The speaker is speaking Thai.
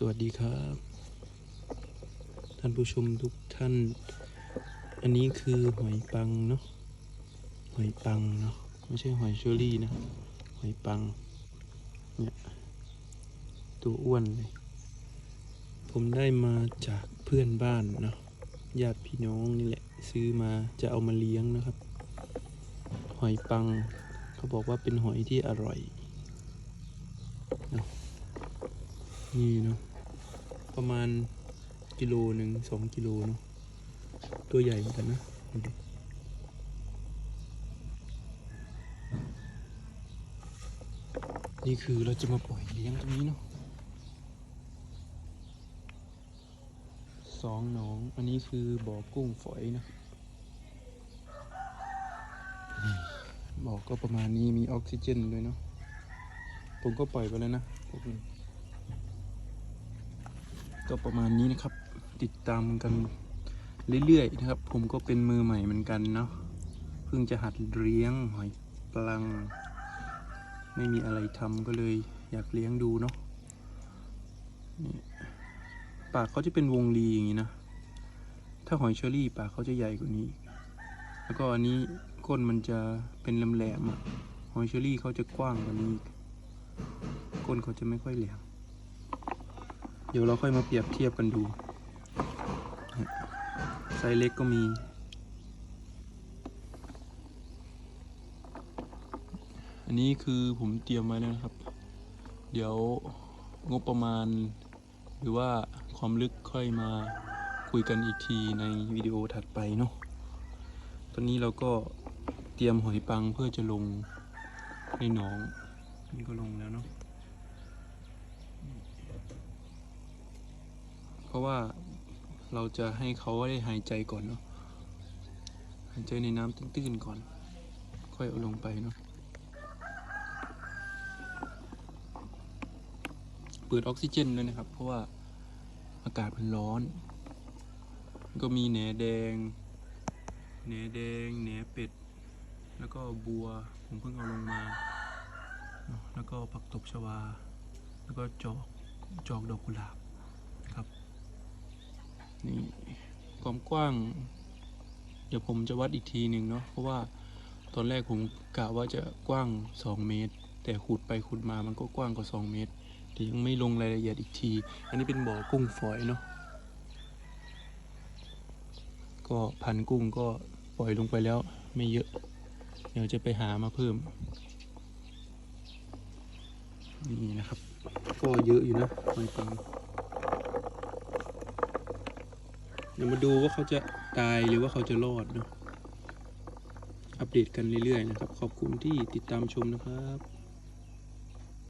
สวัสดีครับ ท่านผู้ชมทุกท่าน อันนี้คือหอยปังเนาะหอยปังเนาะไม่ใช่หอยเชอรี่นะ หอยปัง เนี่ย ตัวอ้วนเลย ผมได้มาจากเพื่อนบ้านเนาะญาติพี่น้องนี่แหละ ซื้อมาจะเอามาเลี้ยงนะครับ หอยปังเขาบอกว่าเป็นหอยที่อร่อยเนาะนี่เนาะ ประมาณกิโลหนึ่งสองกิโลเนาะตัวใหญ่เหมือนกันนะดูนี่คือเราจะมาปล่อยเลี้ยงตรงนี้เนาะสองหนอง อันนี้คือบ่อกุ้งฝอยนะบ่อก็ประมาณนี้มีออกซิเจนด้วยเนาะผมก็ปล่อยไปแล้วนะพวกนี้ ก็ประมาณนี้นะครับ ติดตามกันเรื่อยๆนะครับ ผมก็เป็นมือใหม่เหมือนกันเนาะเพิ่งจะหัดเลี้ยงหอยปลัง ไม่มีอะไรทำก็เลยอยากเลี้ยงดูเนาะนี่ปากเขาจะเป็นวงรีอย่างนี้นะ ถ้าหอยเชอรี่ปากเขาจะใหญ่กว่านี้ แล้วก็อันนี้ก้นมันจะเป็นแหลมๆหอยเชอรี่เขาจะกว้างกว่านี้ ก้นเขาจะไม่ค่อยแหลม เดี๋ยวเราค่อยมาเปรียบเทียบกันดู ไซส์เล็กก็มี อันนี้คือผมเตรียมไว้แล้วนะครับ เดี๋ยวงบประมาณ หรือว่าความลึกค่อยมาคุยกันอีกทีในวิดีโอถัดไปเนาะ ตอนนี้เราก็เตรียมหอยปังเพื่อจะลงในหนอง นี่ก็ลงแล้วเนาะ เพ ราะว่าเราจะให้เขาได้หายใจก่อนเนาะหายใจในน้ำตื้นๆก่อน ค่อยเอาลงไปเนาะเปิดออกซิเจนด้วยนะครับ เพราะว่าอากาศมันร้อน ก็มีแหนแดงแหนแดงแหนเป็ด แล้วก็บัวผมเพิ่งเอาลงมา แล้วก็ผักตบชวา แล้วก็จอกจอกดอกกุหลาบ นี่ความกว้าง เดี๋ยวผมจะวัดอีกทีหนึ่งเนาะเพราะว่าตอนแรกผมกะว่าจะกว้าง 2 เมตร แต่ขุดไปขุดมามันก็กว้างกว่า 2 เมตรแต่ยังไม่ลงรายละเอียดอีกที อันนี้เป็นบ่อกุ้งฝอยเนาะก็พันกุ้งก็ปล่อยลงไปแล้วไม่เยอะ เดี๋ยวจะไปหามาเพิ่ม นี่นะครับ ก็เยอะอยู่นะหอยปัง เดี๋ยวมาดูว่าเขาจะตายหรือว่าเขาจะรอดเนาะอัปเดตกันเรื่อยๆนะครับ ขอบคุณที่ติดตามชมนะครับ